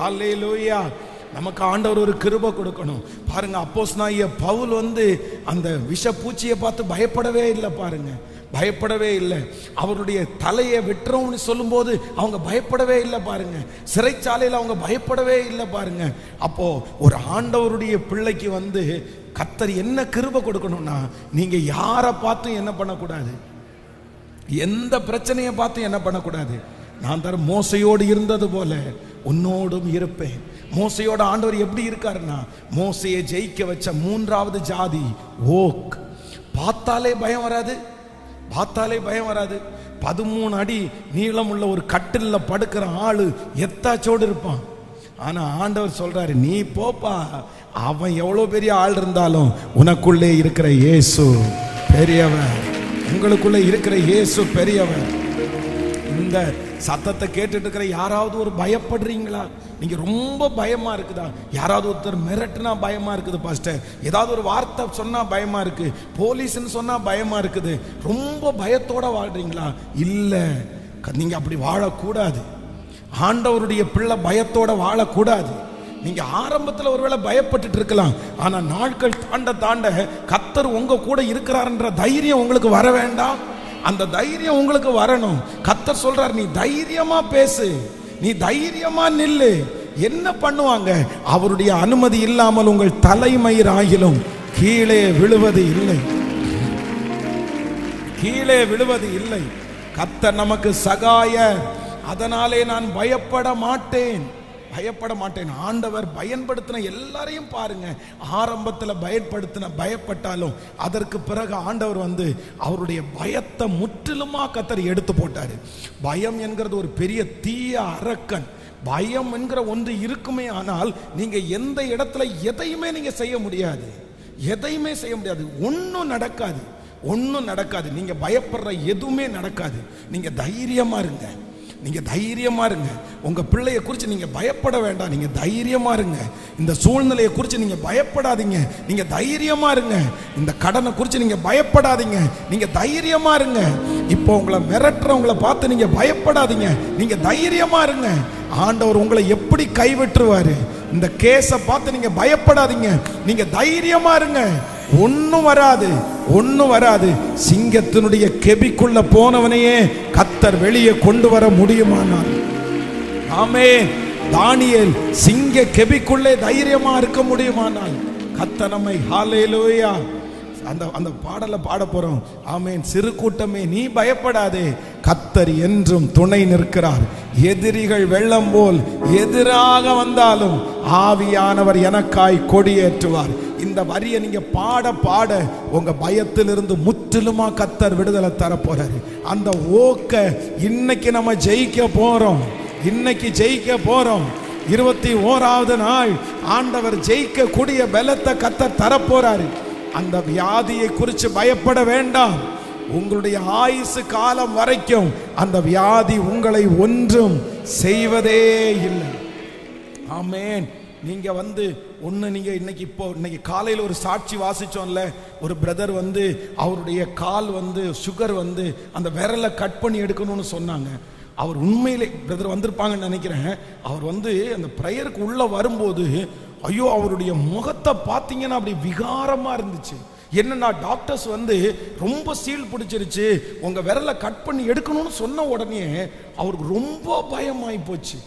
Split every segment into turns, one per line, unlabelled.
ஹalleluya. நமக்கு ஆண்டவர் ஒரு கிருபை கொடுக்கணும். பாருங்க அப்போஸ் பவுல் வந்து அந்த விஷ பூச்சியை பார்த்து பயப்படவே இல்லை பாருங்க. பயப்படவே இல்லை. அவருடைய தலையை வெட்டுறோம்னு சொல்லும்போது அவங்க பயப்படவே இல்லை பாருங்க. சிறைச்சாலையில் அவங்க பயப்படவே இல்லை பாருங்க. அப்போ ஒரு ஆண்டவருடைய பிள்ளைக்கு வந்து கத்தர் என்ன கிருபை கொடுக்கணும்னா நீங்க யாரை பார்த்தும் என்ன பண்ணக்கூடாது? எந்த பிரச்சனையை பார்த்தும் என்ன பண்ணக்கூடாது? நான் தர மோசையோடு இருந்தது போல உன்னோடும் இருப்பேன். மோசையோட ஆண்டவர் எப்படி இருக்காருன்னா மோசையை ஜெயிக்க வச்ச மூன்றாவது ஜாதி ஓக். பார்த்தாலே பயம் வராது. பார்த்தாலே பயம் வராது. பதிமூணு அடி நீளம் உள்ள ஒரு கட்டிலில் படுக்கிற ஆளு எத்தாச்சோடு இருப்பான். ஆனா ஆண்டவர் சொல்றாரு நீ போப்பா அவன் எவ்வளோ பெரிய ஆள் இருந்தாலும் உனக்குள்ளே இருக்கிற இயேசு பெரியவன். உங்களுக்குள்ளே இருக்கிற இயேசு பெரியவன். இந்த சத்தத்தை கேட்டுட்டு இருக்கிற யாராவது ஒரு பயப்படுறீங்களா? நீங்க ரொம்ப பயமா இருக்குதா? யாராவது ஒருத்தர் மிரட்டுனா பயமா இருக்குது பாஸ்டர். ஏதாவது ஒரு வார்த்தை சொன்னா பயமா இருக்கு. போலீஸ்ன்னு சொன்னா பயமா இருக்குது. ரொம்ப பயத்தோட வாழ்றீங்களா? இல்ல. நீங்கள் நீங்க அப்படி வாழக்கூடாது. ஆண்டவருடைய பிள்ளை பயத்தோட வாழக்கூடாது. நீங்க ஆரம்பத்துல ஒருவேளை பயப்பட்டுட்டு இருக்கலாம் ஆனா நாட்கள் தாண்ட தாண்ட கத்தர் உங்க கூட இருக்கிறாருன்ற தைரியம் உங்களுக்கு வர வேண்டாம். அந்த தைரியம் உங்களுக்கு வரணும். கத்தர் சொல்றார் நீ தைரியமா பேசு. நீ தைரியமா நில்லு. என்ன பண்ணுவாங்க? அவருடைய அனுமதி இல்லாமல் உங்கள் தலைமயிராகிலும் கீழே விழுவது இல்லை. கீழே விழுவது இல்லை. கத்த நமக்கு சகாய அதனாலே நான் பயப்பட மாட்டேன். பயப்பட மாட்டேன் ஆண்டவர் பயன்படுத்தின எல்லாரையும் பாருங்க. ஆரம்பத்தில் பயன்படுத்தின பயப்பட்டாலும் அதற்கு பிறகு ஆண்டவர் வந்து அவருடைய பயத்தை முற்றிலுமா கத்தர் எடுத்து போட்டாரு. பயம் என்கிறது ஒரு பெரிய தீய அரக்கன். பயம் என்கிற ஒன்று இருக்குமே ஆனால் நீங்க எந்த இடத்துல எதையுமே நீங்க செய்ய முடியாது. எதையுமே செய்ய முடியாது. ஒன்றும் நடக்காது. ஒன்றும் நடக்காது. நீங்க பயப்படுற எதுவுமே நடக்காது. நீங்க தைரியமா இருங்க. நீங்கள் தைரியமாக இருங்க. உங்கள் பிள்ளையை குறித்து நீங்கள் பயப்பட வேண்டாம். நீங்கள் தைரியமாக இருங்க. இந்த சூழ்நிலையை குறித்து நீங்கள் பயப்படாதீங்க. நீங்கள் தைரியமாக இருங்க. இந்த கடனை குறித்து நீங்கள் பயப்படாதீங்க. நீங்கள் தைரியமாக இருங்க. இப்போ உங்களை மிரட்டுறவங்கள பார்த்து நீங்கள் பயப்படாதீங்க. நீங்கள் தைரியமாக இருங்க. ஆண்டவர் உங்களை எப்படி கைவிட்டுருவார்? இந்த கேஸை பார்த்து நீங்கள் பயப்படாதீங்க. நீங்கள் தைரியமாக இருங்க. ஒன்றும் வராது ஒன்றும் வராது. சிங்கத்தினுடைய கெபிக்குள்ள போனவனையே கத்தர் வெளியே கொண்டு வர முடியுமானால். ஆமே தானியேல் சிங்க கெபிக்குள்ளே தைரியமா இருக்க முடியுமானால். கத்த நம்மை ஹாலேலோயா அந்த அந்த பாடலை பாட போறோம். ஆமேன். சிறு கூட்டமே நீ பயப்படாதே. கத்தர் என்றும் துணை நிற்கிறார். எதிரிகள் வெள்ளம் போல் எதிராக வந்தாலும் ஆவியானவர் எனக்காய் கொடியேற்றுவார். இந்த வரியை நீங்க பாட பாட உங்க பயத்திலிருந்து முற்றிலுமா கத்தர் விடுதலை தர போறாரு அந்த ஓக்க இன்னைக்கு நம்ம ஜெயிக்க போறோம். இன்னைக்கு ஜெயிக்க போறோம். இருபத்தி ஓராவது நாள் ஆண்டவர் ஜெயிக்க கூடிய பலத்தை கத்தர் தரப்போறாரு. அந்த வியாதியை குறித்து பயப்பட வேண்டாம். உங்களுடைய ஆயுசு காலம் வரைக்கும் அந்த வியாதி உங்களை ஒன்றும் செய்வதே இல்லை. ஆமேன். நீங்க வந்து ஒன்று நீங்கள் இன்னைக்கு இப்போ இன்னைக்கு காலையில் ஒரு சாட்சி வாசிச்சோம்ல ஒரு பிரதர் வந்து அவருடைய கால் வந்து சுகர் வந்து அந்த விரலை கட் பண்ணி எடுக்கணும்னு சொன்னாங்க. அவர் உண்மையிலே பிரதர் வந்திருப்பாங்கன்னு நினைக்கிறேன். அவர் வந்து அந்த ப்ரேயருக்கு உள்ளே வரும்போது ஐயோ அவருடைய முகத்தை பார்த்தீங்கன்னா அப்படி விகாரமாக இருந்துச்சு. என்னன்னா டாக்டர்ஸ் வந்து ரொம்ப சீல் பிடிச்சிருச்சு. உங்கள் விரலை கட் பண்ணி எடுக்கணும்னு சொன்ன உடனே அவருக்கு ரொம்ப பயமாகி போச்சு.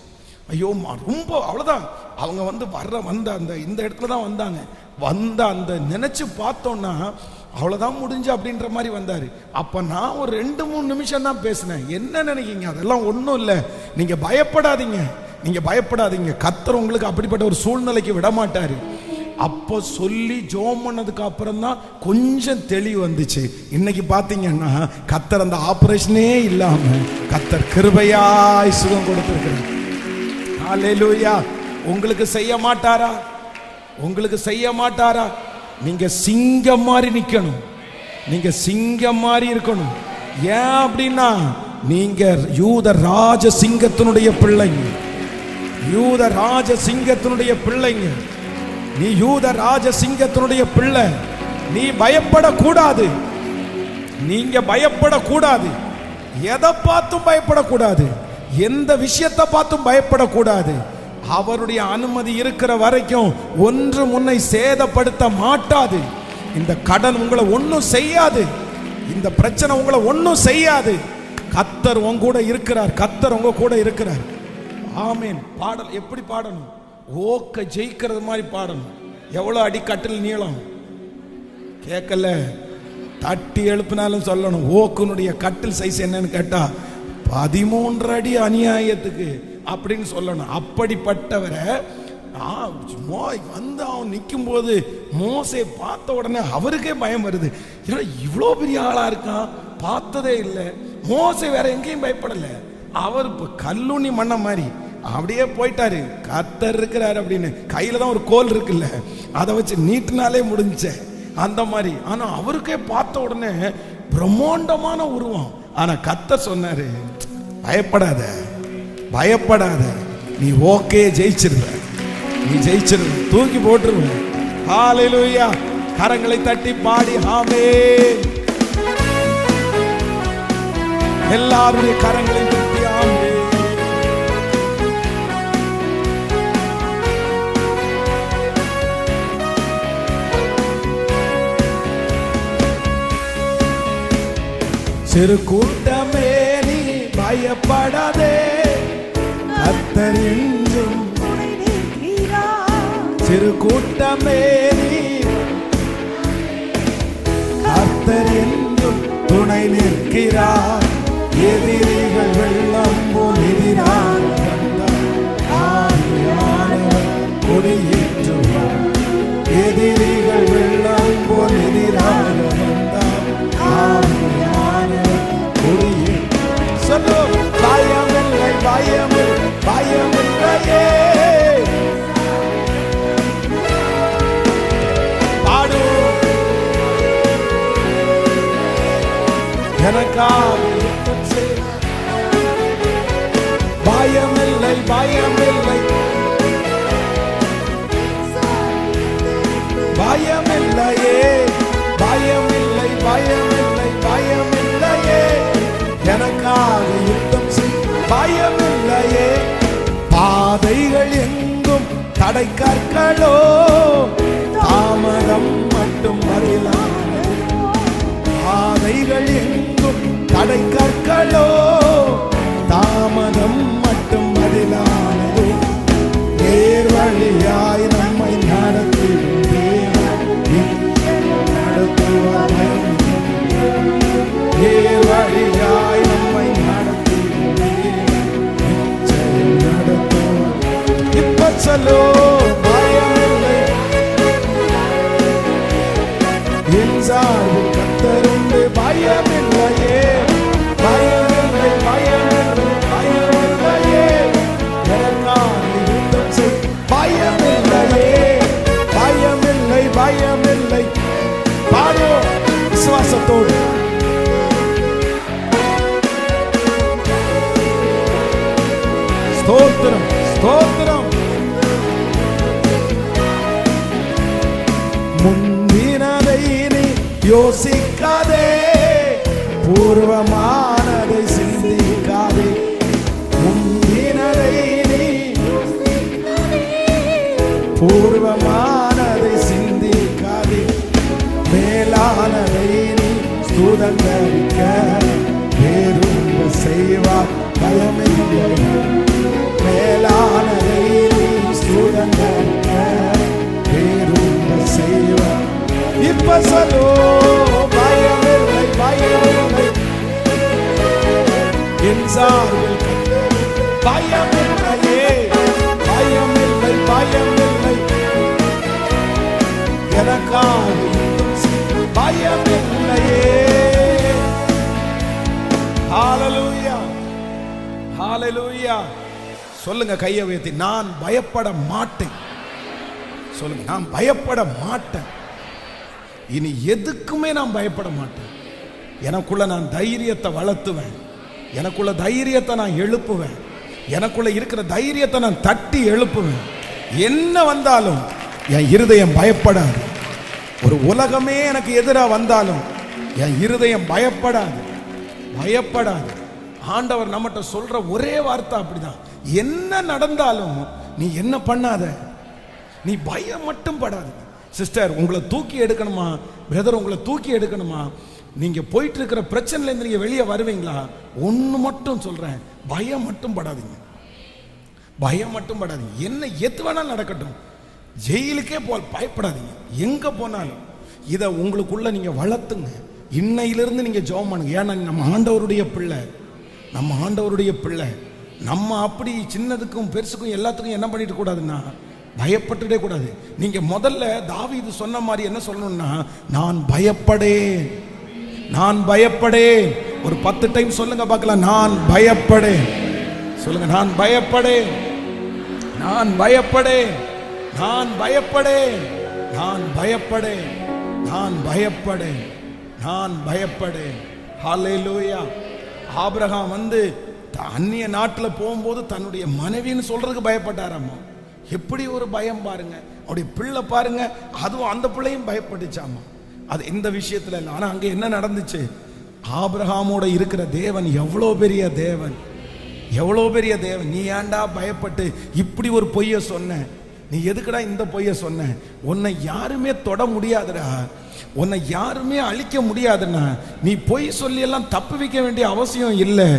ஐயோ ரொம்ப அவ்வளோதான் அவங்க வந்து வர்ற வந்த அந்த இந்த இடத்துல தான் வந்தாங்க. வந்த அந்த நினச்சி பார்த்தோன்னா அவ்வளோதான் முடிஞ்சு அப்படின்ற மாதிரி வந்தார். அப்போ நான் ஒரு ரெண்டு மூணு நிமிஷம் தான் பேசினேன். என்ன நினைக்கிங்க அதெல்லாம் ஒன்றும் இல்லை. நீங்கள் பயப்படாதீங்க. நீங்கள் பயப்படாதீங்க. கத்தர் உங்களுக்கு அப்படிப்பட்ட ஒரு சூழ்நிலைக்கு விட மாட்டார் அப்போ சொல்லி ஜோம் பண்ணதுக்கு அப்புறம் தான் கொஞ்சம் தெளிவு வந்துச்சு. இன்னைக்கு பார்த்தீங்கன்னா கத்தர் அந்த ஆப்ரேஷனே இல்லாமல் கத்தர் கிருபையாய் சுகம் கொடுத்திருக்கிறார். ஹalleluya உங்களுக்கு செய்ய மாட்டாரா? உங்களுக்கு செய்ய மாட்டாரா? நீங்க சிங்கம் மாதிரி நிக்கணும். நீங்க சிங்கம் மாதிரி இருக்கணும். ஏன் அப்படின்னா நீங்க யூத ராஜ சிங்கத்தினுடைய பிள்ளைங்க. யூத ராஜ சிங்கத்தினுடைய பிள்ளைங்க. நீ யூத ராஜ சிங்கத்தினுடைய பிள்ளை. நீ பயப்படக்கூடாது. நீங்க பயப்படக்கூடாது. எதை பார்த்தும் பயப்படக்கூடாது. எந்த விஷயத்தை பார்த்தும் பயப்படக்கூடாது. அவருடைய அனுமதி இருக்கிற வரைக்கும் ஒன்று முன்னை சேதப்படுத்த மாட்டாது. இந்த கடன் உங்களை ஒன்றும் செய்யாது. இந்த பிரச்சனை உங்களை ஒன்றும் செய்யாது. கத்தர் உங்க கூட இருக்கிறார். கத்தர் உங்க கூட இருக்கிறார். ஆமீன். பாடல் எப்படி பாடணும்? ஓக்க ஜெயிக்கிறது மாதிரி பாடணும். எவ்வளோ அடிக்கட்டில் நீளம்? கேட்கல. தட்டி எழுப்பினாலும் சொல்லணும். ஓக்குனுடைய கட்டில் சைஸ் என்னன்னு கேட்டால் பதிமூன்று அடி அநியாயத்துக்கு அப்படின்னு சொல்லணும். அப்படிப்பட்டவரை ஆ, சும்மா வந்து அவன் நிற்கும் போது மோசை பார்த்த உடனே அவருக்கே பயம் வருது. ஏன்னா இவ்வளோ பெரிய ஆளா இருக்கான் பார்த்ததே இல்லை. மோசை வேற எங்கேயும் பயப்படலை. அவர் இப்போ கல்லுண்ணி மண்ண மாதிரி அப்படியே போயிட்டாரு. கத்தர் இருக்கிறாரு அப்படின்னு. கையில தான் ஒரு கோல் இருக்குல்ல. அதை வச்சு நீட்டினாலே முடிஞ்ச அந்த மாதிரி. ஆனா அவருக்கே பார்த்த உடனே பிரம்மாண்டமான உருவம். ஆனா கத்தர் சொன்னாரு பயப்படாத. பயப்படாத. நீ ஓகே ஜெயிச்சிருவ. நீ ஜெயிச்சிருவ. தூக்கி போட்டுருவ. ஹalleluya கரங்களை தட்டி பாடி ஹாமே எல்லாருடைய கரங்களை தட்டி ஆமே சிறு கூட்டமே பயப்படாதே கத்தர் என்றும் சிறு கூட்டமே நீ. துணை நிற்கிறார். எதிரிகள் வெள்ளம் போல் எதிராக கொடியேற்றுவார். எதிரிகள் வெள்ளம் போல் எதிராக வந்தார். பயமில்லை பயமில்லையே பாடு. எனக்காக பயமில்லை பயமில்லை. பயமில்லையே. பாதைகள் எங்கும் தடை கற்களோ தாமதம் மட்டும் வரலாம் பாதைகள் எங்கும் தடை கற்களோ ஸ்தோத்திரம் ஸ்தோத்திரம். முந்தினதை நீ யோசிக்காதே. பூர்வமா இப்ப சொல்லோ பயமில்லை பயமில்லை என் சார்பில் பயமில்லையே பயமில்லை பயமில்லை எனக்காக பயமில்லையே சொல்லுங்க கையை உயர்த்தி. நான் பயப்பட மாட்டேன். சொல்லுங்க நான் பயப்பட மாட்டேன். இனி எதுக்குமே நான் பயப்பட மாட்டேன். எனக்குள்ள நான் தைரியத்தை வளர்த்துவேன். எனக்குள்ள தைரியத்தை நான் எழுப்புவேன். எனக்குள்ள இருக்கிற தைரியத்தை நான் தட்டி எழுப்புவேன். என்ன வந்தாலும் என் இருதயம் பயப்படாது. ஒரு உலகமே எனக்கு எதிராக வந்தாலும் என் இருதயம் பயப்படாது. பயப்படாது. ஆண்டவர் நம்மகிட்ட சொல்ற ஒரே வார்த்தை அப்படிதான். என்ன நடந்தாலும் நீ என்ன பண்ணாத? நீ பயம் மட்டும் படாது. சிஸ்டர் உங்களை தூக்கி எடுக்கணுமா? பிரதர் உங்களை தூக்கி எடுக்கணுமா? நீங்க போயிட்டு இருக்கிற பிரச்சனையிலேருந்து நீங்க வெளியே வருவீங்களா? ஒன்று மட்டும் சொல்றேன். பயம் மட்டும் படாதீங்க. பயம் மட்டும் படாதீங்க. என்ன எது வேணாலும் நடக்கட்டும். ஜெயிலுக்கே போ பயப்படாதீங்க. எங்க போனாலும். இதை உங்களுக்குள்ள நீங்க வளர்த்துங்க. இன்னையிலிருந்து நீங்க ஜோம் பண்ணுங்க. ஏன்னா நம்ம ஆண்டவருடைய பிள்ளை. நம்ம ஆண்டவருடைய பிள்ளை. நம்ம அப்படி சின்னதுக்கும் பெருசுக்கும் எல்லாத்துக்கும் என்ன பண்ணிட்டு கூடாதுன்னா பயப்பட்டுடே கூடாது. நீங்க முதல்ல தாவீது சொன்ன மாதிரி என்ன சொல்லணும்னா நான் பயப்படேன். நான் பயப்படேன். ஒரு பத்து டைம் சொல்லுங்க பார்க்கலாம். நான் பயப்படேன். சொல்லுங்க. நான் பயப்படேன். நான் பயப்படேன். நான் பயப்படேன். நான் பயப்படேன். நான் பயப்படேன். நான் பயப்படேன். லூயா ஆபிரகாம் வந்து அந்நிய நாட்டில் போகும்போது தன்னுடைய மனைவின்னு சொல்றதுக்கு பயப்பட்டாராம்மா எப்படி ஒரு பயம் பாருங்க. அவருடைய பிள்ளை பாருங்க. அதுவும் அந்த பிள்ளையும் பயப்பட்டுச்சாமா. அது இந்த விஷயத்துல இல்லை. ஆனா அங்க என்ன நடந்துச்சு? ஆபிரகாமோட இருக்கிற தேவன் எவ்வளோ பெரிய தேவன். எவ்வளோ பெரிய தேவன். நீ ஏன்டா பயப்பட்டு இப்படி ஒரு பொய்ய சொன்ன? நீ எதுக்குடா இந்த பொய்ய சொன்ன? உன்னை யாருமே தொட முடியாதுடா. உன்னை யாருமே அழிக்க முடியாதுன்னா நீ பொய் சொல்லி எல்லாம் தப்பு வைக்க வேண்டிய அவசியம் இல்லை.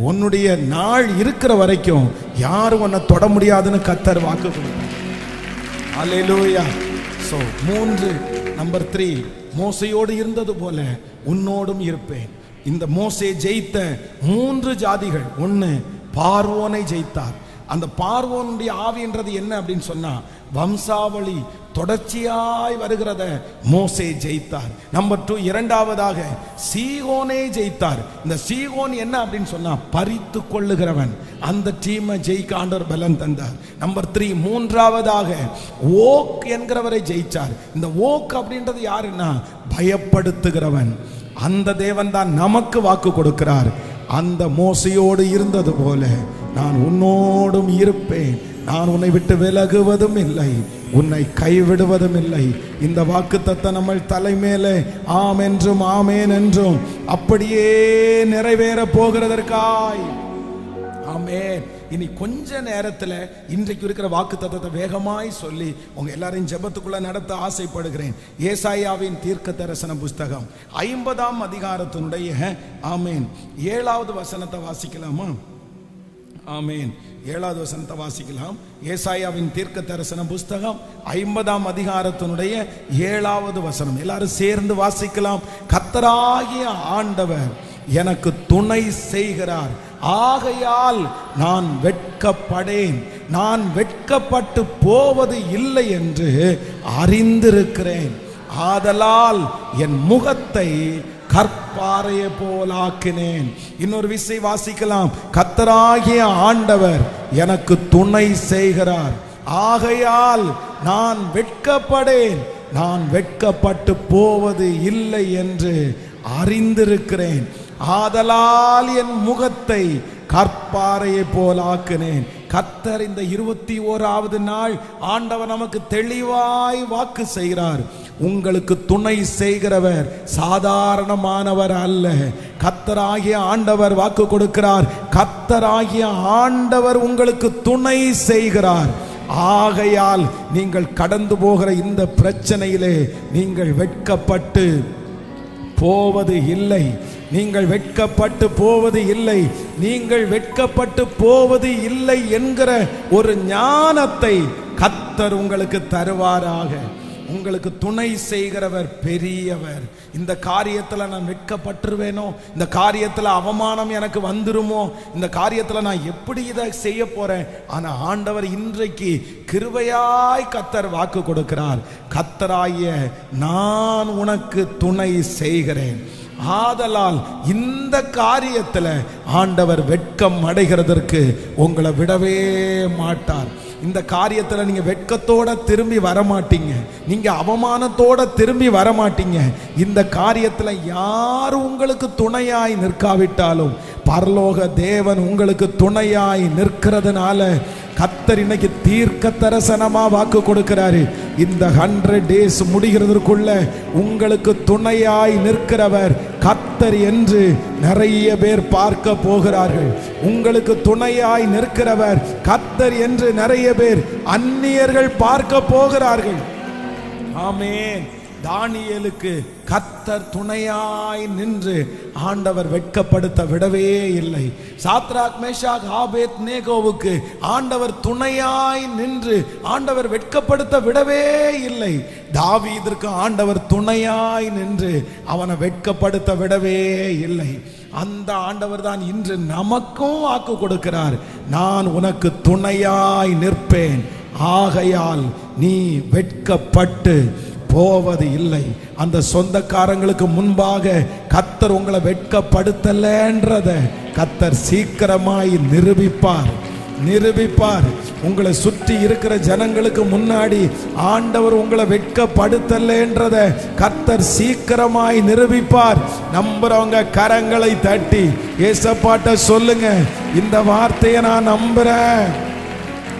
உன்னுடைய நாள் இருக்கிற வரைக்கும் யாரும் உன்னை தொட முடியாதுன்னு கத்தர் வாக்கு கொடுத்தார் ஸோ மூன்று நம்பர் த்ரீ மோசையோடு இருந்தது போல உன்னோடும் இருப்பேன். இந்த மோசையை ஜெயித்த மூன்று ஜாதிகள் ஒன்று பார்வோனை ஜெயித்தார் அந்த பார்வோனுடைய ஆவின்றது என்ன அப்படின்னு சொன்னா வம்சாவளி தொடர்ச்சியாய் வருகிறத மோசே ஜெயித்தார். நம்பர் டூ இரண்டாவதாக சீகோனே ஜெயித்தார். இந்த சீகோன் என்ன அப்படின்னு சொன்னா பறித்து கொள்ளுகிறவன். அந்த டீமை ஜெயிக்க ஆண்டவர் பலன் தந்தார். நம்பர் த்ரீ மூன்றாவதாக ஓக் என்கிறவரை ஜெயிச்சார். இந்த ஓக் அப்படின்றது யாருன்னா பயப்படுத்துகிறவன். அந்த தேவன் தான் நமக்கு வாக்கு கொடுக்கிறார். அந்த மோசையோடு இருந்தது போல நான் உன்னோடும் இருப்பேன். நான் உன்னை விட்டு விலகுவதும் இல்லை. உன்னை கைவிடுவதும் இல்லை. இந்த வாக்கு தத்த நம்ம தலைமேலே ஆம் என்றும் ஆமேன் என்றும் அப்படியே நிறைவேற போகிறதற்காய். ஆமென். இனி கொஞ்ச நேரத்தில் இன்றைக்கு இருக்கிற வாக்கு தத்துவத்தை வேகமாய் சொல்லி உங்க எல்லாரையும் ஜபத்துக்குள்ள நடத்த ஆசைப்படுகிறேன். ஏசாயாவின் தீர்க்க தரிசன புஸ்தகம் ஐம்பதாம் அதிகாரத்தினுடைய ஆமேன் ஏழாவது வசனத்தை வாசிக்கலாமா? ஆமேன். ஏழாவது வசனத்தை வாசிக்கலாம். ஏசாயாவின் தீர்க்க தரிசன புஸ்தகம் ஐம்பதாம் அதிகாரத்தினுடைய ஏழாவது வசனம். எல்லாரும் சேர்ந்து வாசிக்கலாம். கத்தராகிய ஆண்டவர் எனக்கு துணை செய்கிறார். ஆகையால் நான் வெட்கப்படேன். நான் வெட்கப்பட்டு போவது இல்லை என்று அறிந்திருக்கிறேன். ஆதலால் என் முகத்தை கற்பாறையை போலாக்கினேன் இன்னொரு விசை வாசிக்கலாம். கத்தராகிய ஆண்டவர் எனக்கு துணை செய்கிறார். ஆகையால் நான் வெட்கப்படேன். நான் வெட்கப்பட்டு போவது இல்லை என்று அறிந்திருக்கிறேன். ஆதலால் என் முகத்தை கற்பாறையை போலாக்கினேன் கத்தர் இந்த இருபத்தி ஓராவது நாள் ஆண்டவர் நமக்கு தெளிவாய் வாக்கு செய்கிறார். உங்களுக்கு துணை செய்கிறவர் சாதாரணமானவர் அல்ல. கத்தராகிய ஆண்டவர் வாக்கு கொடுக்கிறார். கத்தராகிய ஆண்டவர் உங்களுக்கு துணை செய்கிறார். ஆகையால் நீங்கள் கடந்து போகிற இந்த பிரச்சனையிலே நீங்கள் வெட்கப்பட்டு போவது இல்லை. நீங்கள் வெட்கப்பட்டு போவது இல்லை. நீங்கள் வெட்கப்பட்டு போவது இல்லை என்கிற ஒரு ஞானத்தை கத்தர் உங்களுக்கு தருவாராக. உங்களுக்கு துணை செய்கிறவர் பெரியவர். இந்த காரியத்தில் நான் வெட்கப்பட்டுருவேனோ? இந்த காரியத்தில் அவமானம் எனக்கு வந்துருமோ? இந்த காரியத்தில் நான் எப்படி இதை செய்ய போகிறேன் ஆனால் ஆண்டவர் இன்றைக்கு கிருவையாய் கத்தர் வாக்கு கொடுக்கிறார். கத்தராய நான் உனக்கு துணை செய்கிறேன். ஆதலால் இந்த காரியத்தில் ஆண்டவர் வெட்கம் அடைகிறதற்கு உங்களை விடவே மாட்டார். இந்த காரியத்தில் நீங்கள் வெட்கத்தோட திரும்பி வர நீங்கள் நீங்க அவமானத்தோட திரும்பி வரமாட்டீங்க. இந்த காரியத்தில் யார் உங்களுக்கு துணையாய் நிற்காவிட்டாலும் பரலோக தேவன் உங்களுக்கு துணையாய் நிற்கிறதுனால கத்தர் இன்னைக்கு தீர்க்க தரிசனமா வாக்கு கொடுக்கிறாரு. இந்த ஹண்ட்ரட் டேஸ் முடிகிறதற்குள்ள உங்களுக்கு துணையாய் நிற்கிறவர் கத்தர் என்று நிறைய பேர் பார்க்க போகிறார்கள். உங்களுக்கு துணையாய் நிற்கிறவர் கத்தர் என்று நிறைய பேர் அந்நியர்கள் பார்க்க போகிறார்கள். ஆமே தானியலுக்கு கத்தர் துணையாய் நின்று ஆண்டவர் வெட்கப்படுத்த விடவே இல்லை. சாத்ராக் மேஷாக் ஆபேத் நேகோவுக்கு ஆண்டவர் துணையாய் நின்று ஆண்டவர் வெட்கப்படுத்த விடவே இல்லை. தாவீதிற்கு ஆண்டவர் துணையாய் நின்று அவனை வெட்கப்படுத்த விடவே இல்லை. அந்த ஆண்டவர் தான் இன்று நமக்கும் வாக்கு கொடுக்கிறார். நான் உனக்கு துணையாய் நிற்பேன். ஆகையால் நீ வெட்கப்பட்டு போவது இல்லை. அந்த சொந்தக்காரங்களுக்கு முன்பாக கத்தர் உங்களை வெட்கப்படுத்தலன்றத கத்தர் சீக்கிரமாய் நிரூபிப்பார். நிரூபிப்பார். உங்களை சுற்றி இருக்கிற ஜனங்களுக்கு முன்னாடி ஆண்டவர் உங்களை வெட்கப்படுத்தலன்றத கத்தர் சீக்கிரமாய் நிரூபிப்பார். நம்புறவங்க கரங்களை தட்டி ஏசப்பாட்ட சொல்லுங்க இந்த வார்த்தையை நான் நம்புறேன்.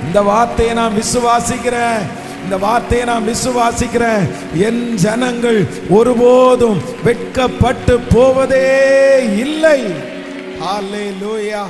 இந்த வார்த்தையை நான் விசுவாசிக்கிறேன். இந்த வார்த்தையை நான் விசுவாசிக்கிறேன். என் ஜனங்கள் ஒருபோதும் வெட்கப்பட்டு போவதே இல்லை. ஹalleluya.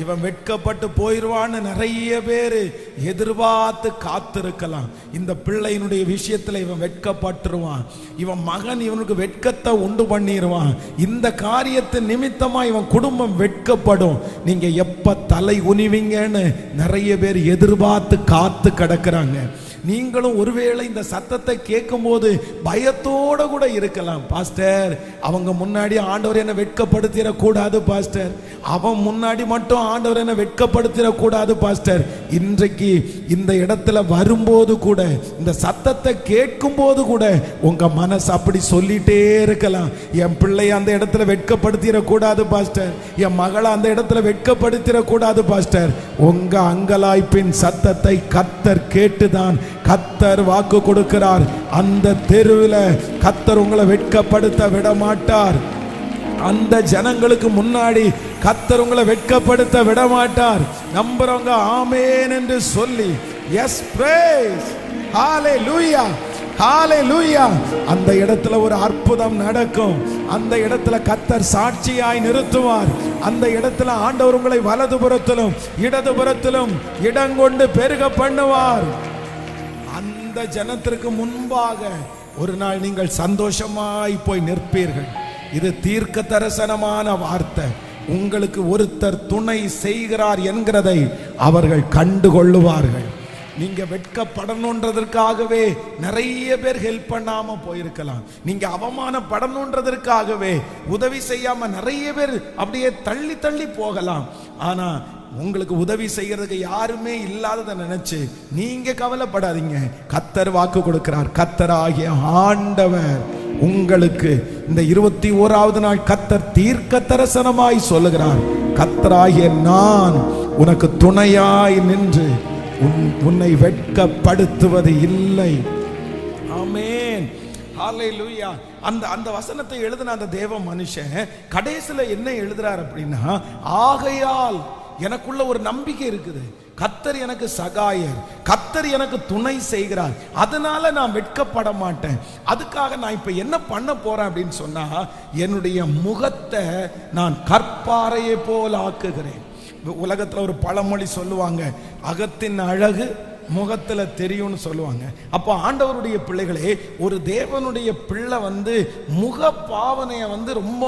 இவன் வெட்கப்பட்டு போயிடுவான்னு நிறைய பேர் எதிர்பார்த்து காத்திருக்கலாம். இந்த பிள்ளையினுடைய விஷயத்தில் இவன் வெட்கப்பட்டுருவான். இவன் மகன் இவனுக்கு வெட்கத்தை உண்டு பண்ணிடுவான் இந்த காரியத்து நிமித்தமா இவன் குடும்பம் வெட்கப்படும். நீங்கள் எப்போ தலை உனிவிங்கன்னு நிறைய பேர் எதிர்பார்த்து காத்து கிடக்குறாங்க. நீங்களும் ஒருவேளை இந்த சத்தத்தை கேட்கும்போது பயத்தோட கூட இருக்கலாம் பாஸ்டர். அவங்க முன்னாடி ஆண்டவர் என்ன வெட்கப்படுத்திட கூடாது பாஸ்டர். அவன் முன்னாடி மட்டும் ஆண்டவர் என்ன வெட்கப்படுத்திட கூடாது பாஸ்டர். இன்றைக்கு இந்த இடத்துல வரும்போது கூட இந்த சத்தத்தை கேட்கும் போது கூட உங்க மனசு அப்படி சொல்லிட்டே இருக்கலாம். என் பிள்ளை அந்த இடத்துல வெட்கப்படுத்திட கூடாது பாஸ்டர். என் மகளை அந்த இடத்துல வெட்கப்படுத்திட கூடாது பாஸ்டர். உங்க அங்கலாய்ப்பின் சத்தத்தை கத்தர் கேட்டுதான் கத்தர் வாக்கு கொடுக்கிறார். அந்த தெருவில் கத்தர் உங்களை வெட்கப்படுத்த விட மாட்டார் அந்த ஜனங்களுக்கு முன்னாடி கத்தர் உங்களை வெட்கப்படுத்த விட மாட்டார் நம்புறவங்க ஆமேன் என்று சொல்லி எஸ் பிரேஸ் ஹாலே லூய்யா அந்த இடத்துல ஒரு அற்புதம் நடக்கும். அந்த இடத்துல கத்தர் சாட்சியாய் நிறுத்துவார். அந்த இடத்துல ஆண்டவர் உங்களை வலதுபுறத்திலும் இடதுபுறத்திலும் இடங்கொண்டு பெருக பண்ணுவார். அந்த ஜனத்திற்கு முன்பாக ஒரு நாள் நீங்கள் சந்தோஷமாய் போய் நிற்பீர்கள். இது தீர்க்க தரிசனமான வார்த்தை. உங்களுக்கு ஒருத்தர் துணை செய்கிறார் என்கிறதை அவர்கள் கண்டு கொள்ளுவார்கள் நீங்க வெட்கப்படணுன்றதற்காகவே நிறைய பேர் ஹெல்ப் பண்ணாம போயிருக்கலாம். நீங்க அவமானப்படணுன்றதற்காகவே உதவி செய்யாம நிறைய பேர் அப்படியே தள்ளி தள்ளி போகலாம். ஆனா உங்களுக்கு உதவி செய்யறதுக்கு யாருமே இல்லாததை நினைச்சு நீங்க கவலைப்படாதீங்க. கத்தர் வாக்கு கொடுக்கிறார். கத்தர் ஆகிய ஆண்டவர் உங்களுக்கு இந்த இருபத்தி ஓராவது நாள் கத்தர் தீர்க்க தரிசனமாய் சொல்லுகிறார். கத்தராகிய நான் உனக்கு துணையாய் நின்று உன் உன்னை வெட்கப்படுத்துவது இல்லை. ஆமென். ஹalleluya. அந்த அந்த வசனத்தை எழுதின அந்த தேவ மனுஷன் கடைசியில் என்ன எழுதுறார் அப்படின்னா ஆகையால் எனக்குள்ள ஒரு நம்பிக்கை இருக்குது. கத்தர் எனக்கு சகாயர். கத்தர் எனக்கு துணை செய்கிறார். அதனால நான் வெட்கப்பட மாட்டேன். அதுக்காக நான் இப்ப என்ன பண்ண போறேன் அப்படின்னு சொன்னா என்னுடைய முகத்தை நான் கற்பாறையை போல் ஆக்குகிறேன். உலகத்துல ஒரு பழமொழி சொல்லுவாங்க அகத்தின் அழகு முகத்தில் தெரியும்னு சொல்லுவாங்க. அப்போ ஆண்டவருடைய பிள்ளைகளே ஒரு தேவனுடைய பிள்ளை வந்து முக பாவனையை வந்து ரொம்ப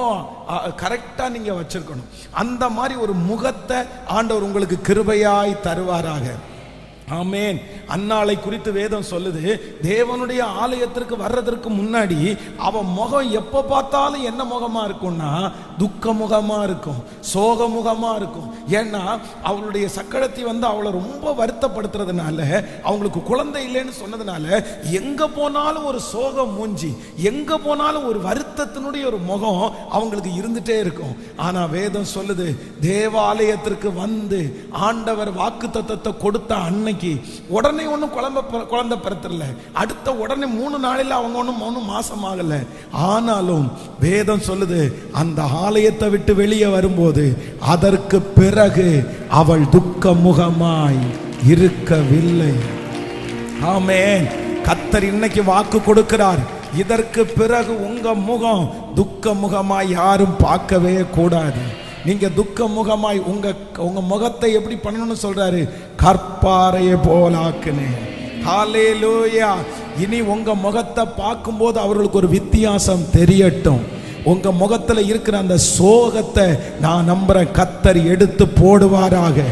கரெக்டாக நீங்கள் வச்சிருக்கணும். அந்த மாதிரி ஒரு முகத்தை ஆண்டவர் உங்களுக்கு கிருபையாய் தருவாராக. ஆமேன். அன்னாளை குறித்து வேதம் சொல்லுது தேவனுடைய ஆலயத்திற்கு வர்றதற்கு முன்னாடி அவன் முகம் எப்போ பார்த்தாலும் என்ன முகமா இருக்கும்னா துக்க முகமா இருக்கும் சோக முகமா இருக்கும். ஏன்னா அவளுடைய சக்கடத்தை வந்து அவளை ரொம்ப வருத்தப்படுத்துறதுனால அவங்களுக்கு குழந்தை இல்லைன்னு சொன்னதுனால எங்க போனாலும் ஒரு சோகம் மூஞ்சி எங்க போனாலும் ஒரு வருத்தத்தினுடைய ஒரு முகம் அவங்களுக்கு இருந்துட்டே இருக்கும். ஆனா வேதம் சொல்லுது தேவாலயத்திற்கு வந்து ஆண்டவர் வாக்கு தத்தத்தை கொடுத்த அன்னைக்கு உடனே ஒன்றும் குழம்ப பிற- குழந்தை பிறத்திரல அடுத்த உடனே மூணு நாளில் அவங்க ஒன்றும் ஒன்றும் மாசம் ஆகல ஆனாலும் வேதம் சொல்லுது அந்த ஆலயத்தை விட்டு வெளியே வரும்போது அதற்கு பிறகு அவள் துக்க முகமாய் இருக்கவில்லை. ஆமேன். கத்தர் இன்னைக்கு வாக்கு கொடுக்கிறார். இதற்கு பிறகு உங்க முகம் துக்க முகமாய் யாரும் பார்க்கவே கூடாது. நீங்க துக்க முகமாய் உங்க உங்க முகத்தை எப்படி பண்ணணும்னு சொல்றாரு? கற்பாறையை போலாக்குனேன் லூயா இனி உங்க முகத்தை பார்க்கும்போது அவர்களுக்கு ஒரு வித்தியாசம் தெரியட்டும். உங்க முகத்துல இருக்கிற அந்த சோகத்தை நான் நம்புற கத்தர் எடுத்து போடுவாராக.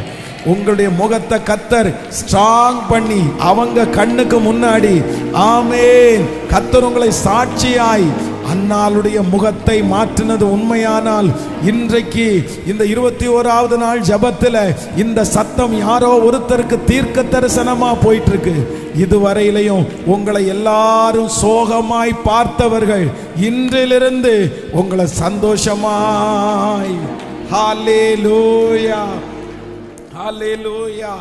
உங்களுடைய முகத்தை கத்தர் ஸ்ட்ராங் பண்ணி அவங்க கண்ணுக்கு முன்னாடி. ஆமேன். கத்தர் உங்களை சாட்சியாய் அன்னாளுடைய முகத்தை மாற்றினது உண்மையானால் இன்றைக்கு இந்த இருபத்தி ஓராவது நாள் ஜபத்தில் இந்த சத்தம் யாரோ ஒருத்தருக்கு தீர்க்க தரிசனமா போயிட்டு இருக்கு இதுவரையிலையும் உங்களை எல்லாரும் சோகமாய் பார்த்தவர்கள் இன்றிலிருந்து உங்களை சந்தோஷமாய். ஹாலே லூயா ஹாலே லூயா